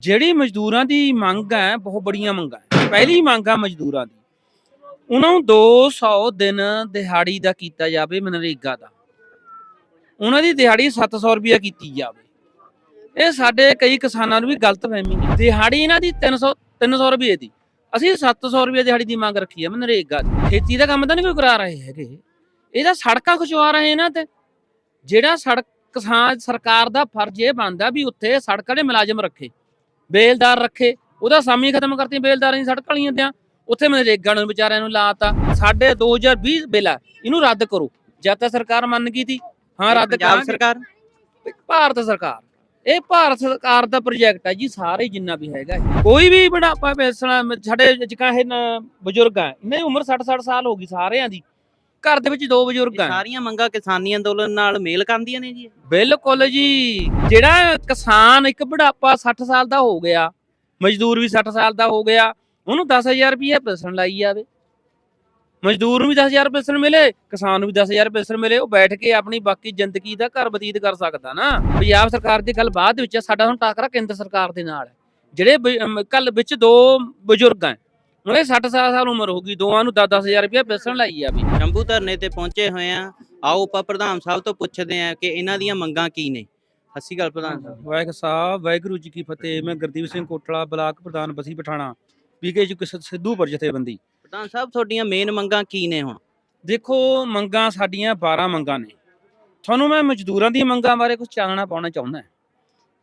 ਜਿਹੜੀ ਮਜ਼ਦੂਰਾਂ ਦੀ ਮੰਗ ਹੈ, ਬਹੁਤ ਬੜੀਆਂ ਮੰਗਾਂ ਹੈ। ਪਹਿਲੀ ਮੰਗ ਆ ਮਜ਼ਦੂਰਾਂ ਦੀ। ਉਹਨਾਂ ਨੂੰ 200 ਦਿਨ ਦਿਹਾੜੀ ਦਾ ਕੀਤਾ ਜਾਵੇ ਮਨਰੇਗਾ ਦਾ। ਉਹਨਾਂ ਦੀ ਦਿਹਾੜੀ 700 ਰੁਪਇਆ ਕੀਤੀ ਜਾਵੇ। ਇਹ ਸਾਡੇ ਕਈ ਕਿਸਾਨਾਂ ਨੂੰ ਵੀ ਗਲਤ ਫਹਿਮੀ ਹੈ ਦਿਹਾੜੀ ਇਹਨਾਂ ਦੀ 300 300 ਰੁਪਏ ਦੀ। ਅਸੀਂ 700 ਰੁਪਏ ਦਿਹਾੜੀ ਦੀ ਮੰਗ ਰੱਖੀ ਹੈ ਮਨਰੇਗਾ ਦੀ। ਖੇਤੀ ਦਾ ਕੰਮ ਤਾਂ ਨਹੀਂ ਕੋਈ ਕਰਾ ਰਹੇ ਹੈਗੇ। ਇਹਦਾ ਸੜਕਾਂ ਖੁਸ਼ਵਾ ਰਹੇ ਇਹਨਾਂ ਤੇ। ਜਿਹੜਾ ਸੜਕ ਕਿਸਾਨ, ਸਰਕਾਰ ਦਾ ਫਰਜ਼ ਇਹ ਬਣਦਾ ਵੀ ਉੱਥੇ ਸੜਕਾਂ ਦੇ ਮੁਲਾਜ਼ਮ ਰੱਖੇ। ਬੇਲਦਾਰ ਰੱਖੇ ਉਹਦਾ ਸਾਮੀ ਖਤਮ ਕਰਤੀ ਬੇਲਦਾਰਾਂ ਦੀ ਸੜਕ ਵਾਲੀਆਂ ਤੇ ਉੱਥੇ ਮਨਰੇਗਾ ਨੂੰ ਵਿਚਾਰਿਆਂ ਨੂੰ ਲਾਤਾ ਸਾਡੇ 2020 ਬਿੱਲ ਆ ਇਹਨੂੰ ਰੱਦ ਕਰੋ। ਜਦ ਤੱਕ ਸਰਕਾਰ ਮੰਨ ਗਈ ਤੀ ਹਾਂ ਰੱਦ ਕਰਾਂਗੇ। ਸਰਕਾਰ? ਭਾਰਤ ਸਰਕਾਰ ਇਹ ਭਾਰਤ ਸਰਕਾਰ ਦਾ ਪ੍ਰੋਜੈਕਟ ਹੈ ਜੀ ਸਾਰੇ ਜਿੰਨਾ ਵੀ ਹੈਗਾ। ਕੋਈ ਵੀ ਬੁਢਾਪਾ ਪੈਨਸ਼ਨ ਸਾਡੇ ਜਿਕਾ ਇਹ ਬਜ਼ੁਰਗ ਆ ਇਹਨਾਂ ਦੀ ਉਮਰ 60 60 ਸਾਲ ਹੋ ਗਈ ਸਾਰਿਆਂ ਦੀ। ਘਰ ਦੇ ਵਿੱਚ ਦੋ ਬਜ਼ੁਰਗ ਆ ਸਾਰੀਆਂ ਮੰਗਾਂ ਕਿਸਾਨੀ ਅੰਦੋਲਨ ਨਾਲ ਮੇਲ ਖਾਂਦੀਆਂ ਨੇ ਜੀ? ਬਿਲਕੁਲ ਜੀ। ਜਿਹੜਾ ਕਿਸਾਨ ਇੱਕ ਬੁਢਾਪਾ 60 ਸਾਲ ਦਾ ਹੋ ਗਿਆ ਮਜ਼ਦੂਰ ਵੀ 60 ਸਾਲ ਦਾ ਹੋ ਗਿਆ ਉਹਨੂੰ 10000 ਰੁਪਏ ਪੈਨਸ਼ਨ ਲਾਈ ਜਾਵੇ। ਮਜ਼ਦੂਰ ਨੂੰ ਵੀ 10000 ਪੈਨਸ਼ਨ ਮਿਲੇ ਕਿਸਾਨ ਨੂੰ ਵੀ 10000 ਪੈਨਸ਼ਨ ਮਿਲੇ ਉਹ ਬੈਠ ਕੇ ਆਪਣੀ ਬਾਕੀ ਜ਼ਿੰਦਗੀ ਦਾ ਘਰ ਬਤੀਤ ਕਰ ਸਕਦਾ ਨਾ। ਪੰਜਾਬ ਸਰਕਾਰ ਦੀ ਗੱਲ ਬਾਅਦ ਵਿੱਚ ਸਾਡਾ ਹੁਣ ਟਾਕਰਾ ਕੇਂਦਰ ਸਰਕਾਰ ਦੇ ਨਾਲ ਜਿਹੜੇ ਕੱਲ ਵਿੱਚ ਦੋ ਬਜ਼ੁਰਗ ਆ ਉਹਨੇ 60 ਸਾਲ ਸਾਲ ਉਮਰ ਹੋ ਗਈ ਦੋਵਾਂ ਨੂੰ 10-10000 ਰੁਪਏ ਪੈਨਸ਼ਨ ਲਾਈ ਆ ਵੀ। ਸ਼ੰਭੂ ਧਰਨੇ ਤੇ ਪਹੁੰਚੇ ਹੋਏ ਆ। ਆਓ ਆਪਾਂ ਪ੍ਰਧਾਨ ਸਾਹਿਬ ਤੋਂ ਪੁੱਛਦੇ ਆ ਕਿ ਇਹਨਾਂ ਦੀਆਂ ਮੰਗਾਂ ਕੀ ਨੇ। ਸਤਿ ਸ਼੍ਰੀ ਅਕਾਲ ਪ੍ਰਧਾਨ ਸਾਹਿਬ। ਵਾਹਿਗੁਰੂ ਸਾਹਿਬ ਵਾਹਿਗੁਰੂ ਜੀ ਕੀ ਫਤਿਹ। ਮੈਂ ਗੁਰਦੀਪ ਸਿੰਘ ਕੋਟਲਾ ਬਲਾਕ ਪ੍ਰਧਾਨ ਬਸੀ ਪਠਾਣਾ ਪੀਕੇ ਜੀ ਸਿੱਧੂਪੁਰ ਜਥੇਬੰਦੀ। ਪ੍ਰਧਾਨ ਸਾਹਿਬ ਤੁਹਾਡੀਆਂ ਮੇਨ ਮੰਗਾਂ ਕੀ ਨੇ ਹੁਣ? ਦੇਖੋ ਮੰਗਾਂ ਸਾਡੀਆਂ 12 ਮੰਗਾਂ ਨੇ। ਤੁਹਾਨੂੰ ਮੈਂ ਮਜ਼ਦੂਰਾਂ ਦੀਆਂ ਮੰਗਾਂ ਬਾਰੇ ਕੁਝ ਚਾਨਣਾ ਪਾਉਣਾ ਚਾਹੁੰਦਾ।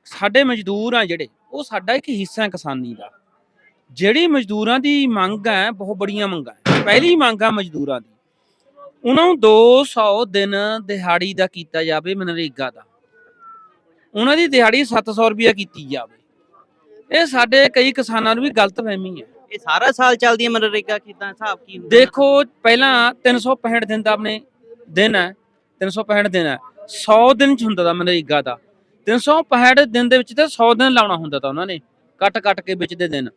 ਸਾਡੇ ਮਜ਼ਦੂਰ ਆ ਜਿਹੜੇ ਉਹ ਸਾਡਾ ਇੱਕ ਹਿੱਸਾ ਹੈ ਕਿਸਾਨੀ ਦਾ। ਜਿਹੜੀ ਮਜ਼ਦੂਰਾਂ ਦੀ ਮੰਗ ਹੈ ਬਹੁਤ ਬੜੀਆਂ ਮੰਗਾਂ ਹੈ। ਪਹਿਲੀ ਮੰਗ ਆ ਮਜ਼ਦੂਰਾਂ ਦੀ। ਉਹਨਾਂ ਨੂੰ 200 ਦਿਨ ਦਿਹਾੜੀ ਦਾ ਕੀਤਾ ਜਾਵੇ ਮਨਰੇਗਾ ਦਾ। ਉਹਨਾਂ ਦੀ ਦਿਹਾੜੀ 700 ਰੁਪਇਆ ਕੀਤੀ ਜਾਵੇ। ਇਹ ਸਾਡੇ ਕਈ ਕਿਸਾਨਾਂ ਨੂੰ ਵੀ ਗਲਤ ਫਹਿਮੀ ਹੈ। ਇਹ ਸਾਰਾ ਸਾਲ ਚੱਲਦੀ ਹੈ ਮਨਰੇਗਾ ਕਿਦਾਂ ਹਿਸਾਬ ਕੀ ਹੁੰਦਾ? ਦੇਖੋ ਪਹਿਲਾਂ 365 ਦਿਨ ਦਾ ਆਪਣੇ ਦਿਨ ਹੈ 365 ਦਿਨ ਹੈ। 100 ਦਿਨ ਚ ਹੁੰਦਾ ਦਾ ਮਨਰੇਗਾ ਦਾ। 365 ਦਿਨ ਦੇ ਵਿੱਚ ਤੇ 100 ਦਿਨ ਲਾਉਣਾ ਹੁੰਦਾ ਤਾਂ ਉਹਨਾਂ ਨੇ। ਕੱਟ ਕੱਟ ਕੇ ਵਿੱਚ ਦੇ ਦਿਨ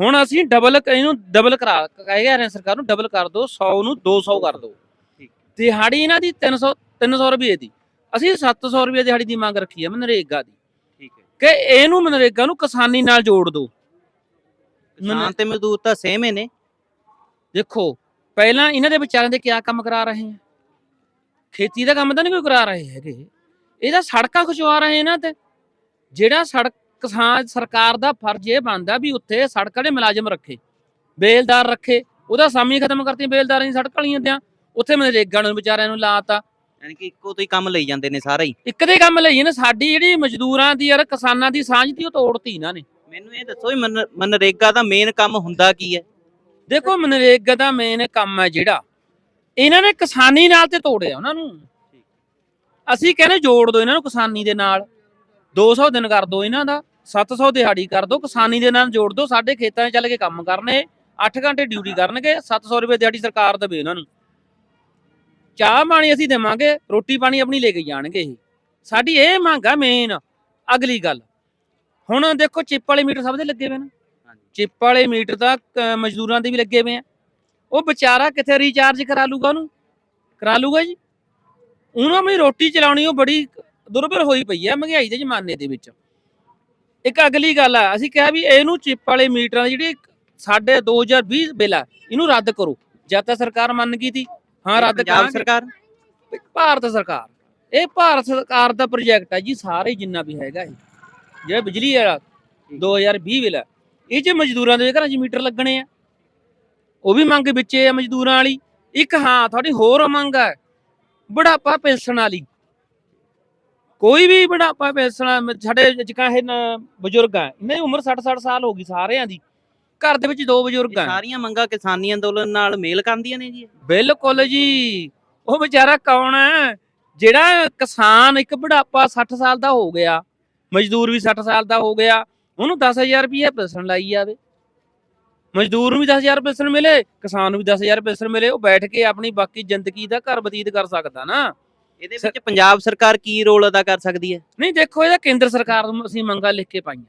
ਹੁਣ ਅਸੀਂ ਡਬਲ ਇਹਨੂੰ ਡਬਲ ਕਰਾ ਕਹਿ ਰਹੇ ਸਰਕਾਰ ਨੂੰ ਡਬਲ ਕਰ ਦਿਓ 100 ਨੂੰ 200 ਕਰ ਦਿਓ। ਦਿਹਾੜੀ ਇਹਨਾਂ ਦੀ 300 300 ਰੁਪਏ ਦੀ। ਅਸੀਂ 700 ਰੁਪਏ ਦਿਹਾੜੀ ਦੀ ਮੰਗ ਰੱਖੀ ਹੈ ਮਨਰੇਗਾ ਦੀ। ਠੀਕ ਹੈ। ਕਿ ਇਹਨੂੰ ਮਨਰੇਗਾ ਨੂੰ ਕਿਸਾਨੀ ਨਾਲ ਜੋੜ ਦਿਓ। ਕਿਸਾਨ ਤੇ ਮਜ਼ਦੂਰ ਤਾਂ ਸੇਮ ਹੀ ਨੇ। ਦੇਖੋ ਪਹਿਲਾਂ ਇਹਨਾਂ ਦੇ ਵਿਚਾਰਿਆਂ ਦੇ ਕਿਆ ਕੰਮ ਕਰਾ ਰਹੇ ਆ ਖੇਤੀ ਦਾ ਕੰਮ ਤਾਂ ਨਹੀਂ ਕੋਈ ਕਰਾ ਰਹੇ ਹੈਗੇ। ਇਹਦਾ ਸੜਕਾਂ ਖੁਸ਼ਵਾ ਰਹੇ ਇਹਨਾਂ ਤੇ। ਜਿਹੜਾ ਸੜਕ ਕਿਸਾਨ ਸਰਕਾਰ ਦਾ ਫਰਜ਼ ਇਹ ਬਣਦਾ ਵੀ ਉੱਥੇ ਸੜਕਾਂ ਦੇ ਮੁਲਾਜ਼ਮ ਰੱਖੇ ਬੇਲਦਾਰ ਰੱਖੇ ਉਹਦਾ ਸਾਮੀ ਖਤਮ ਕਰਤੀ ਬੇਲਦਾਰਾਂ ਦੀ ਸੜਕ ਵਾਲੀਆਂ ਤੇ ਉੱਥੇ ਮਨਰੇਗਾ ਨੂੰ ਵਿਚਾਰਿਆਂ ਨੂੰ ਲਾਤਾ। ਯਾਨੀ ਕਿ ਇੱਕੋ ਤੋਂ ਹੀ ਕੰਮ ਲਈ ਜਾਂਦੇ ਨੇ ਸਾਰੇ ਹੀ। ਇੱਕ ਦੇ ਕੰਮ ਲਈ ਨੇ ਸਾਡੀ ਜਿਹੜੀ ਮਜ਼ਦੂਰਾਂ ਦੀ ਯਾਰ ਕਿਸਾਨਾਂ ਦੀ ਸਾਂਝ ਦੀ ਉਹ ਤੋੜਤੀ ਇਹਨਾਂ ਨੇ। ਮੈਨੂੰ ਇਹ ਦੱਸੋ ਵੀ ਮਨ- ਮਨਰੇਗਾ ਦਾ ਮੇਨ ਕੰਮ ਹੁੰਦਾ ਕੀ ਹੈ? ਦੇਖੋ ਮਨਰੇਗਾ ਦਾ ਮੇਨ ਕੰਮ ਹੈ ਜਿਹੜਾ ਇਹਨਾਂ ਨੇ ਕਿਸਾਨੀ ਨਾਲ ਤੇ ਤੋੜਿਆ ਉਹਨਾਂ ਨੂੰ। ਅਸੀਂ ਕਹਿੰਦੇ ਜੋੜ ਦਿਓ ਇਹਨਾਂ ਨੂੰ ਕਿਸਾਨੀ ਦੇ ਨਾਲ 200 ਦਿਨ ਕਰ ਦਿਓ ਇਹਨਾਂ ਦਾ। 700 ਦਿਹਾੜੀ ਕਰ ਦਿਓ ਕਿਸਾਨੀ ਦੇ ਨਾਲ ਜੋੜ ਦਿਓ ਸਾਡੇ ਖੇਤਾਂ 'ਚ ਚੱਲ ਕੇ ਕੰਮ ਕਰਨੇ 8 ਘੰਟੇ ਡਿਊਟੀ ਕਰਨਗੇ 700 ਰੁਪਏ ਦਿਹਾੜੀ ਸਰਕਾਰ ਦੇਵੇ ਇਹਨਾਂ ਨੂੰ। ਚਾਹ ਪਾਣੀ ਅਸੀਂ ਦੇਵਾਂਗੇ ਰੋਟੀ ਪਾਣੀ ਆਪਣੀ ਲੈ ਕੇ ਜਾਣਗੇ ਇਹ। ਸਾਡੀ ਇਹ ਮੰਗ ਆ ਮੇਨ ਅਗਲੀ ਗੱਲ। ਹੁਣ ਦੇਖੋ ਚਿੱਪ ਵਾਲੇ ਮੀਟਰ ਸਭ ਦੇ ਲੱਗੇ ਹੋਏ ਨੇ। ਚਿੱਪ ਵਾਲੇ ਮੀਟਰ ਤਾਂ ਮਜ਼ਦੂਰਾਂ ਦੇ ਵੀ ਲੱਗੇ ਹੋਏ ਆ। ਉਹ ਵਿਚਾਰਾ ਕਿੱਥੇ ਰੀਚਾਰਜ ਕਰਾ ਲੂਗਾ ਉਹਨੂੰ? ਕਰਾ ਲੂਗਾ ਜੀ? ਉਹਨੂੰ ਆਪਣੀ ਰੋਟੀ ਚਲਾਉਣੀ ਉਹ ਬੜੀ ਦੁਰਬਲ ਹੋਈ ਪਈ ਆ ਮਹਿੰਗਾਈ ਦੇ ਜ਼ਮਾਨੇ ਦੇ ਵਿੱਚ। ਇੱਕ ਅਗਲੀ ਗੱਲ ਆ ਅਸੀਂ ਕਿਹਾ ਵੀ ਇਹਨੂੰ ਚਿੱਪ ਵਾਲੇ ਮੀਟਰਾਂ ਦੀ ਜਿਹੜੀ ਸਾਡੇ 2020 ਬਿੱਲ ਆ ਇਹਨੂੰ ਰੱਦ ਕਰੋ। ਜਦ ਤੱਕ ਸਰਕਾਰ ਮੰਨ ਗਈ ਤੀ ਹਾਂ ਰੱਦ ਕਰਾਂਗੇ। ਸਰਕਾਰ? ਭਾਰਤ ਸਰਕਾਰ ਇਹ ਭਾਰਤ ਸਰਕਾਰ ਦਾ ਪ੍ਰੋਜੈਕਟ ਹੈ ਜੀ ਸਾਰੇ ਜਿੰਨਾ ਵੀ ਹੈਗਾ ਇਹ। ਜਿਹੜਾ ਬਿਜਲੀ ਵਾਲਾ 2020 ਵੇਲਾ ਇਹ ਚ ਮਜ਼ਦੂਰਾਂ ਦੇ ਘਰਾਂ 'ਚ ਮੀਟਰ ਲੱਗਣੇ ਆ। ਉਹ ਵੀ ਮੰਗ ਵਿੱਚੇ ਆ ਮਜ਼ਦੂਰਾਂ ਵਾਲੀ। ਇੱਕ ਹਾਂ ਤੁਹਾਡੀ ਹੋਰ ਮੰਗ ਹੈ ਬੁਢਾਪਾ ਪੈਨਸ਼ਨ ਵਾਲੀ। ਕੋਈ ਵੀ ਬੁਢਾਪਾ ਪੈਨਸ਼ਨ ਸਾਡੇ ਜਿਕਾ ਇਹ ਬਜ਼ੁਰਗ ਆ ਇਹਨਾਂ ਦੀ ਉਮਰ 60 60 ਸਾਲ ਹੋ ਗਈ ਸਾਰਿਆਂ ਦੀ। ਘਰ ਦੇ ਵਿੱਚ ਦੋ ਬਜ਼ੁਰਗ ਆ। ਸਾਰੀਆਂ ਮੰਗਾਂ ਕਿਸਾਨੀ ਅੰਦੋਲਨ ਨਾਲ ਮੇਲ ਖਾਂਦੀਆਂ ਨੇ ਜੀ ਬਿਲਕੁਲ ਜੀ। ਉਹ ਵਿਚਾਰਾ ਕੌਣ ਹੈ ਜਿਹੜਾ ਕਿਸਾਨ ਇੱਕ ਬੁਢਾਪਾ 60 ਸਾਲ ਦਾ ਹੋ ਗਿਆ ਮਜ਼ਦੂਰ ਵੀ 60 ਸਾਲ ਦਾ ਹੋ ਗਿਆ ਉਹਨੂੰ 10000 ਰੁਪਏ ਪੈਨਸ਼ਨ ਲਾਈ ਜਾਵੇ। ਮਜ਼ਦੂਰ ਨੂੰ ਵੀ 10000 ਪੈਨਸ਼ਨ ਮਿਲੇ ਕਿਸਾਨ ਨੂੰ ਵੀ 10000 ਪੈਨਸ਼ਨ ਮਿਲੇ ਉਹ ਬੈਠ ਕੇ ਆਪਣੀ ਬਾਕੀ ਜ਼ਿੰਦਗੀ ਦਾ ਘਰ ਬਤੀਤ ਕਰ ਸਕਦਾ ਨਾ। ਇਹਦੇ ਵਿੱਚ ਪੰਜਾਬ ਸਰਕਾਰ ਕੀ ਰੋਲ ਅਦਾ ਕਰ ਸਕਦੀ ਹੈ? ਨਹੀਂ ਦੇਖੋ ਇਹਦਾ ਕੇਂਦਰ ਸਰਕਾਰ ਨੂੰ ਅਸੀਂ ਮੰਗਾਂ ਲਿਖ ਕੇ ਪਾਈਆਂ।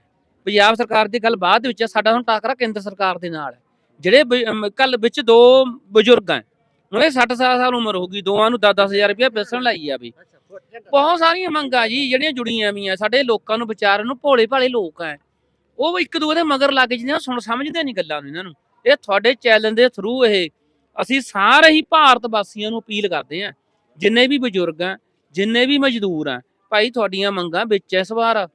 ਪੰਜਾਬ ਸਰਕਾਰ ਦੀ ਗੱਲ ਬਾਅਦ ਵਿੱਚ ਸਾਡਾ ਹੁਣ ਟਾਕਰਾ ਕੇਂਦਰ ਸਰਕਾਰ ਦੇ ਨਾਲ ਜਿਹੜੇ ਕੱਲ ਵਿੱਚ ਦੋ ਬਜ਼ੁਰਗ ਆ ਉਹਨੇ 60 ਸਾਲ ਸਾਲ ਉਮਰ ਹੋ ਗਈ ਦੋਵਾਂ ਨੂੰ 10-10000 ਰੁਪਏ ਪੈਨਸ਼ਨ ਲਾਈ ਆ ਵੀ। ਬਹੁਤ ਸਾਰੀਆਂ ਮੰਗਾਂ ਜੀ ਜਿਹੜੀਆਂ ਜੁੜੀਆਂ ਵੀ ਆ ਸਾਡੇ ਲੋਕਾਂ ਨੂੰ ਵਿਚਾਰਨ ਨੂੰ ਭੋਲੇ ਭਾਲੇ ਲੋਕ ਆ। ਉਹ ਇੱਕ ਦੂਜੇ ਦੇ ਮਗਰ ਲੱਗ ਜਾਂਦੇ ਸੁਣ ਸਮਝਦੇ ਨਹੀਂ ਗੱਲਾਂ ਨੂੰ ਇਹਨਾਂ ਨੂੰ। ਇਹ ਤੁਹਾਡੇ ਚੈਨਲ ਦੇ ਥਰੂ ਇਹ ਅਸੀਂ ਸਾਰੇ ਹੀ ਭਾਰਤ ਵਾਸੀਆਂ ਨੂੰ ਅਪੀਲ ਕਰਦੇ ਆ ਜਿੰਨੇ ਵੀ ਬਜ਼ੁਰਗ ਆ ਜਿੰਨੇ ਵੀ ਮਜ਼ਦੂਰ ਆ ਭਾਈ ਤੁਹਾਡੀਆਂ ਮੰਗਾਂ ਵਿੱਚ ਇਸ ਵਾਰ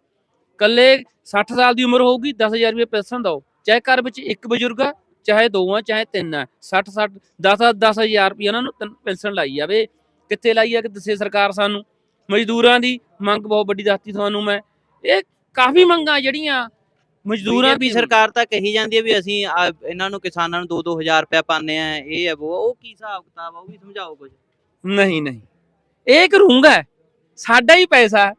ਕੱਲੇ 60 ਸਾਲ ਦੀ ਉਮਰ ਹੋਊਗੀ 10000 ਰੁਪਏ ਪੈਨਸ਼ਨ ਦਿਓ। ਚਾਹੇ ਘਰ ਵਿੱਚ ਇੱਕ ਬਜ਼ੁਰਗ ਆ ਚਾਹੇ ਦੋ ਆ ਚਾਹੇ ਤਿੰਨ ਆ 60 60 10 10000 ਰੁਪਏ ਉਹਨਾਂ ਨੂੰ ਪੈਨਸ਼ਨ ਲਾਈ ਜਾਵੇ। ਕਿੱਥੇ ਲਾਈ ਆ ਕਿ ਦੱਸੇ ਸਰਕਾਰ ਸਾਨੂੰ? ਮਜ਼ਦੂਰਾਂ ਦੀ ਮੰਗ ਬਹੁਤ ਵੱਡੀ ਦੱਸਤੀ ਤੁਹਾਨੂੰ ਮੈਂ। ਇਹ ਕਾਫੀ ਮੰਗਾਂ ਜਿਹੜੀਆਂ ਮਜ਼ਦੂਰਾਂ ਵੀ ਦੀ ਸਰਕਾਰ ਤਾਂ ਕਹੀ ਜਾਂਦੀ ਹੈ ਵੀ ਅਸੀਂ ਆ ਇਹਨਾਂ ਨੂੰ ਕਿਸਾਨਾਂ ਨੂੰ 2-2000 ਰੁਪਏ ਪਾਉਂਦੇ ਆ ਇਹ ਹੈ ਉਹ ਕੀ ਹਿਸਾਬ ਕਿਤਾਬ ਆ ਉਹ ਵੀ ਸਮਝਾਓ ਕੁਝ ਨਹੀਂ ਨਹੀਂ। ਇਹ ਇੱਕ ਰੂੰਗ ਹੈ। ਸਾਡਾ ਹੀ ਪੈਸਾ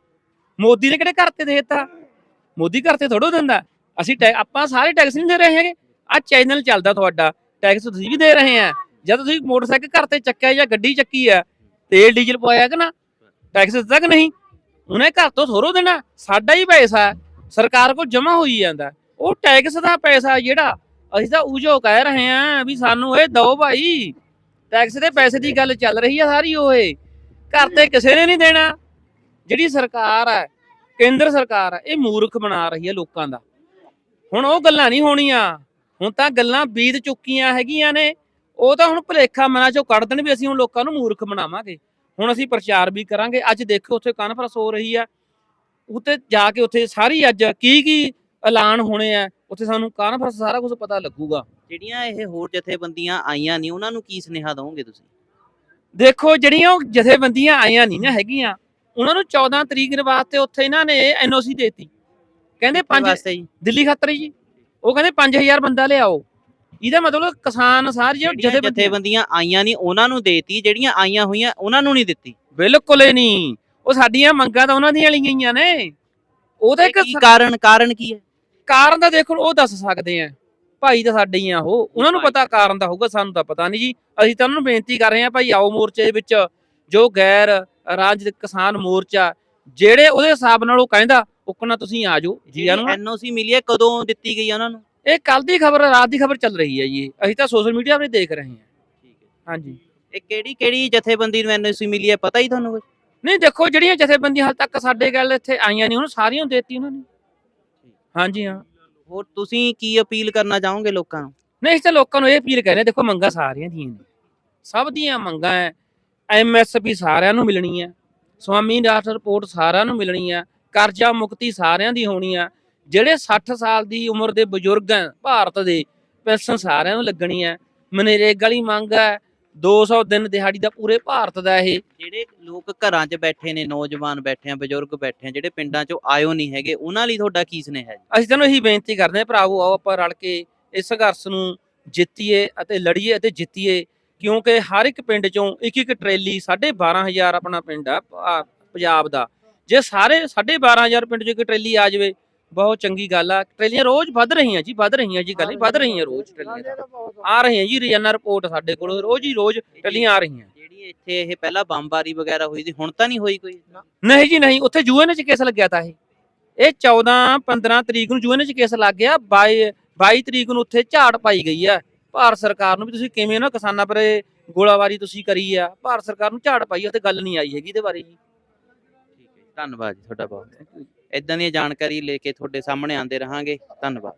ਮੋਦੀ ਨੇ ਕਿਹੜੇ ਘਰ ਤੇ ਦੇਤਾ? ਮੋਦੀ ਘਰ ਤੇ ਥੋੜੋ ਦਿੰਦਾ। ਅਸੀਂ ਟੈ- ਆਪਾਂ ਸਾਰੇ ਟੈਕਸ ਨਹੀਂ ਦੇ ਰਹੇ ਹੈਗੇ। ਆ ਚੈਨਲ ਚੱਲਦਾ ਤੁਹਾਡਾ। ਟੈਕਸ ਤੁਸੀਂ ਵੀ ਦੇ ਰਹੇ ਆ ਜਦ ਤੁਸੀਂ ਮੋਟਰਸਾਈਕਲ ਘਰ ਤੇ ਚੱਕਿਆ ਜਾਂ ਗੱਡੀ ਚੱਕੀ ਆ ਤੇਲ ਡੀਜ਼ਲ ਪਵਾਇਆ ਕਿ ਨਾ? ਟੈਕਸ ਦਿੱਤਾ ਕਿ ਨਹੀਂ? ਉਹਨੇ ਘਰ ਤੋਂ ਥੋੜੋ ਦੇਣਾ। ਸਾਡਾ ਹੀ ਪੈਸਾ ਹੈ, ਸਰਕਾਰ ਕੋਲ ਜਮਾ ਹੋਈ ਜਾਂਦਾ। ਉਹ ਟੈਕਸ ਦਾ ਪੈਸਾ ਜਿਹੜਾ ਅਸੀਂ ਤਾਂ ਉਜੋ ਕਹਿ ਰਹੇ ਆ ਵੀ ਸਾਨੂੰ ਇਹ ਦਿਓ ਭਾਈ। ਟੈਕਸ ਦੇ ਪੈਸੇ ਦੀ ਗੱਲ ਚੱਲ ਰਹੀ ਆ ਸਾਰੀ ਓਏ। ਘਰ ਤੇ ਕਿਸੇ ਨੇ ਨਹੀਂ ਦੇਣਾ। ਜਿਹੜੀ ਸਰਕਾਰ ਹੈ ਕੇਂਦਰ ਸਰਕਾਰ ਹੈ ਇਹ ਮੂਰਖ ਬਣਾ ਰਹੀ ਹੈ ਲੋਕਾਂ ਦਾ। ਹੁਣ ਉਹ ਗੱਲਾਂ ਨਹੀਂ ਹੋਣੀਆਂ। ਹੁਣ ਤਾਂ ਗੱਲਾਂ ਬੀਤ ਚੁੱਕੀਆਂ ਹੈਗੀਆਂ ਨੇ। ਉਹ ਤਾਂ ਹੁਣ ਭਲੇਖਾ ਮਨਾਂ ਚੋਂ ਕੱਢ ਦੇਣ ਵੀ ਅਸੀਂ ਹੁਣ ਲੋਕਾਂ ਨੂੰ ਮੂਰਖ ਬਣਾਵਾਂਗੇ। ਹੁਣ ਅਸੀਂ ਪ੍ਰਚਾਰ ਵੀ ਕਰਾਂਗੇ। ਅੱਜ ਦੇਖੋ, ਉੱਥੇ ਕਾਨਫਰੰਸ ਹੋ ਰਹੀ ਆ। ਉੱਤੇ ਜਾ ਕੇ ਉੱਥੇ ਸਾਰੀ ਅੱਜ ਕੀ ਕੀ ਐਲਾਨ ਹੋਣੇ ਆ। ਉੱਥੇ ਸਾਨੂੰ ਕਾਨਫਰੰਸ ਸਾਰਾ ਕੁਝ ਪਤਾ ਲੱਗੂਗਾ। ਜਿਹੜੀਆਂ ਇਹ ਹੋਰ ਜਥੇਬੰਦੀਆਂ ਆਈਆਂ ਨਹੀਂ ਉਹਨਾਂ ਨੂੰ ਕੀ ਸੁਨੇਹਾ ਦਵੋਗੇ ਤੁਸੀਂ? ਦੇਖੋ ਜਿਹੜੀਆਂ ਉਹ ਜਥੇਬੰਦੀਆਂ ਆਈਆਂ ਨਹੀਂ ਨਾ ਹੈਗੀਆਂ ਉਹਨਾਂ ਨੂੰ 14 ਤਰੀਕ ਦੇ ਵਾਸਤੇ ਉੱਥੇ ਇਹਨਾਂ ਨੇ ਐਨਓਸੀ ਦੇਤੀ। ਕਹਿੰਦੇ ਪੰਜ ਵਾਸਤੇ ਜੀ? ਦਿੱਲੀ ਖਾਤਰ ਜੀ। ਉਹ ਕਹਿੰਦੇ 5000 ਬੰਦਾ ਲਿਆਓ। ਇਹਦਾ ਮਤਲਬ ਕਿਸਾਨ ਸਾਰੀ ਜਿਹੜੀਆਂ ਜਥੇਬੰਦੀਆਂ ਜਥੇਬੰਦੀਆਂ ਆਈਆਂ ਨਹੀਂ ਉਹਨਾਂ ਨੂੰ ਦੇਤੀ ਜਿਹੜੀਆਂ ਆਈਆਂ ਹੋਈਆਂ ਉਹਨਾਂ ਨੂੰ ਨਹੀਂ ਦਿੱਤੀ। ਬਿਲਕੁਲ ਹੀ ਨਹੀਂ। ਉਹ ਸਾਡੀਆਂ ਮੰਗਾਂ ਤਾਂ ਉਹਨਾਂ ਦੀਆਂ ਲਈਆਂ ਗਈਆਂ ਨੇ। ਉਹਦਾ ਇੱਕ ਕੀ ਕਾਰਨ ਕਾਰਨ ਕੀ ਹੈ? ਕਾਰਨ ਤਾਂ ਦੇਖੋ ਉਹ ਦੱਸ ਸਕਦੇ ਆ। ਭਾਈ ਤਾਂ ਸਾਡੇ ਹੀ ਆ ਉਹ। ਉਹਨਾਂ ਨੂੰ। ਪਤਾ ਕਾਰਨ ਦਾ ਹੋਊਗਾ ਸਾਨੂੰ ਤਾਂ ਪਤਾ ਨਹੀਂ ਜੀ। ਅਸੀਂ ਤਾਂ ਉਹਨਾਂ ਨੂੰ ਬੇਨਤੀ ਕਰ ਰਹੇ ਆ ਭਾਈ ਆਓ ਮੋਰਚੇ ਦੇ ਵਿੱਚ। ਜੋ ਗੈਰ ਰਾਜ ਕਿਸਾਨ ਮੋਰਚਾ ਜਿਹੜੇ ਉਹਦੇ ਹਿਸਾਬ ਨਾਲ ਉਹ ਕਹਿੰਦਾ ਉਕਣਾ ਤੁਸੀਂ ਆ ਜਾਓ। ਜੀ ਐਨਓਸੀ ਮਿਲੀ ਹੈ ਕਦੋਂ ਦਿੱਤੀ ਗਈ ਹੈ ਉਹਨਾਂ ਨੂੰ? ਇਹ ਕੱਲ ਦੀ ਖਬਰ ਰਾਤ ਦੀ ਖਬਰ ਚੱਲ ਰਹੀ ਹੈ ਜੀ। ਅਸੀਂ ਤਾਂ ਸੋਸ਼ਲ ਮੀਡੀਆ 'ਤੇ ਦੇਖ ਰਹੇ ਹਾਂ। ਠੀਕ ਹੈ। ਹਾਂਜੀ। ਇਹ ਕਿਹੜੀ ਕਿਹੜੀ ਜਥੇਬੰਦੀ ਨੂੰ ਐਨਓਸੀ ਮਿਲੀ ਹੈ ਪਤਾ ਹੀ ਤੁਹਾਨੂੰ ਕੁਝ ਨਹੀਂ ਦੇਖੋ ਜਿਹੜੀਆਂ ਜਥੇਬੰਦੀਆਂ ਹਾਲ ਤੱਕ ਸਾਡੇ ਗੱਲ ਇੱਥੇ ਆਈਆਂ ਨਹੀਂ ਉਹਨੂੰ ਸਾਰੀਆਂ ਦੇਤੀ ਉਹਨਾਂ ਨੇ। ਹਾਂਜੀ ਹਾਂ। ਹੋਰ ਤੁਸੀਂ ਕੀ ਅਪੀਲ ਕਰਨਾ ਚਾਹੋਗੇ ਲੋਕਾਂ ਨੂੰ? ਨਹੀਂ ਇਸ ਤਾਂ ਲੋਕਾਂ ਨੂੰ ਇਹ ਅਪੀਲ ਕਰ ਰਹੇ ਦੇਖੋ ਮੰਗਾਂ ਸਾਰੀਆਂ ਦੀਆਂ ਨੇ। ਸਭ ਦੀਆਂ ਮੰਗਾਂ ਐ। ਐਮਐਸਪੀ ਸਾਰਿਆਂ ਨੂੰ ਮਿਲਣੀ ਹੈ ਸਵਾਮੀ ਰਾਸ਼ਟਰ ਰਿਪੋਰਟ ਸਾਰਿਆਂ ਨੂੰ ਮਿਲਣੀ ਹੈ ਕਰਜ਼ਾ ਮੁਕਤੀ ਸਾਰਿਆਂ ਦੀ ਹੋਣੀ ਆ ਜਿਹੜੇ 60 ਸਾਲ ਦੀ ਉਮਰ ਦੇ ਬਜ਼ੁਰਗ ਹੈ ਭਾਰਤ ਦੇ ਪੈਨਸ਼ਨ ਸਾਰਿਆਂ ਨੂੰ ਲੱਗਣੀ ਹੈ ਮਨਰੇਗਾ ਵਾਲੀ ਮੰਗ ਹੈ 200 ਦਿਨ ਦਿਹਾੜੀ ਦਾ ਪੂਰੇ ਭਾਰਤ ਦਾ ਇਹ। ਜਿਹੜੇ ਲੋਕ ਘਰਾਂ 'ਚ ਬੈਠੇ ਨੇ ਨੌਜਵਾਨ ਬੈਠੇ ਆ ਬਜ਼ੁਰਗ ਬੈਠੇ ਆ ਜਿਹੜੇ ਪਿੰਡਾਂ 'ਚੋਂ ਆਇਓ ਨਹੀਂ ਹੈਗੇ ਉਹਨਾਂ ਲਈ ਤੁਹਾਡਾ ਕੀ ਸੁਨੇਹਾ ਹੈ ਜੀ? ਅਸੀਂ ਤੁਹਾਨੂੰ ਇਹੀ ਬੇਨਤੀ ਕਰਦੇ ਹਾਂ ਭਰਾਵੋ ਆਓ ਆਪਾਂ ਰਲ ਕੇ ਇਸ ਸੰਘਰਸ਼ ਨੂੰ ਜਿੱਤੀਏ ਅਤੇ ਲੜੀਏ ਅਤੇ ਜਿੱਤੀਏ ਕਿਉਂਕਿ ਹਰ ਇੱਕ ਪਿੰਡ ਚੋਂ ਇੱਕ ਇੱਕ ਟਰੇਲੀ 12500 ਆਪਣਾ ਪਿੰਡ ਆ ਪੰਜਾਬ ਦਾ। ਜੇ ਸਾਰੇ 12500 ਪਿੰਡ ਚੋਂ ਇੱਕ ਟਰੇਲੀ ਆ ਜਾਵੇ ਬਹੁਤ ਚੰਗੀ ਗੱਲ ਆ। ਟਰੇਲੀਆਂ ਰੋਜ਼ ਵੱਧ ਰਹੀਆਂ ਜੀ ਵੱਧ ਰਹੀਆਂ ਜੀ ਗੱਲ ਵੱਧ ਰਹੀਆਂ ਰੋਜ਼ ਟਰੇਲੀਆਂ। ਆ ਰਹੀਆਂ ਜੀ ਰੋਜ਼ਾਨਾ ਰਿਪੋਰਟ ਸਾਡੇ ਕੋਲ ਰੋਜ਼ ਹੀ ਰੋਜ਼ ਟਰੇਲੀਆਂ ਆ ਰਹੀਆਂ। ਜਿਹੜੀ ਇੱਥੇ ਇਹ ਪਹਿਲਾਂ ਬੰਬਾਰੀ ਵਗੈਰਾ ਹੋਈ ਸੀ ਹੁਣ ਤਾਂ ਨਹੀਂ ਹੋਈ ਕੋਈ? ਨਹੀਂ ਜੀ ਨਹੀਂ। ਉੱਥੇ ਯੂਐਨ ਚ ਕੇਸ ਲੱਗਿਆ ਤਾਂ ਇਹ। ਇਹ 14 15 ਤਰੀਕ ਨੂੰ ਯੂਐਨ ਚ ਕੇਸ ਲੱਗ ਗਿਆ। 22 22 ਤਰੀਕ ਨੂੰ ਉੱਥੇ ਝਾੜ ਪਾਈ ਗਈ ਆ। ਭਾਰਤ ਸਰਕਾਰ ਨੂੰ ਵੀ ਤੁਸੀਂ ਕਿਵੇਂ ਨਾ ਕਿਸਾਨਾਂ ਪਰ ਗੋਲਾਬਾਰੀ ਤੁਸੀਂ ਕਰੀ ਆ। ਭਾਰਤ ਸਰਕਾਰ ਨੂੰ ਝਾੜ ਪਾਈ ਉੱਥੇ ਗੱਲ ਨਹੀਂ ਆਈ ਹੈਗੀ ਇਹਦੇ ਬਾਰੇ ਜੀ। ਠੀਕ ਹੈ ਧੰਨਵਾਦ ਜੀ ਤੁਹਾਡਾ ਬਹੁਤ। ਇਦਾਂ ਦੀਆਂ ਜਾਣਕਾਰੀ ਲੈ ਕੇ ਤੁਹਾਡੇ ਸਾਹਮਣੇ ਆਉਂਦੇ ਰਹਾਂਗੇ। ਧੰਨਵਾਦ।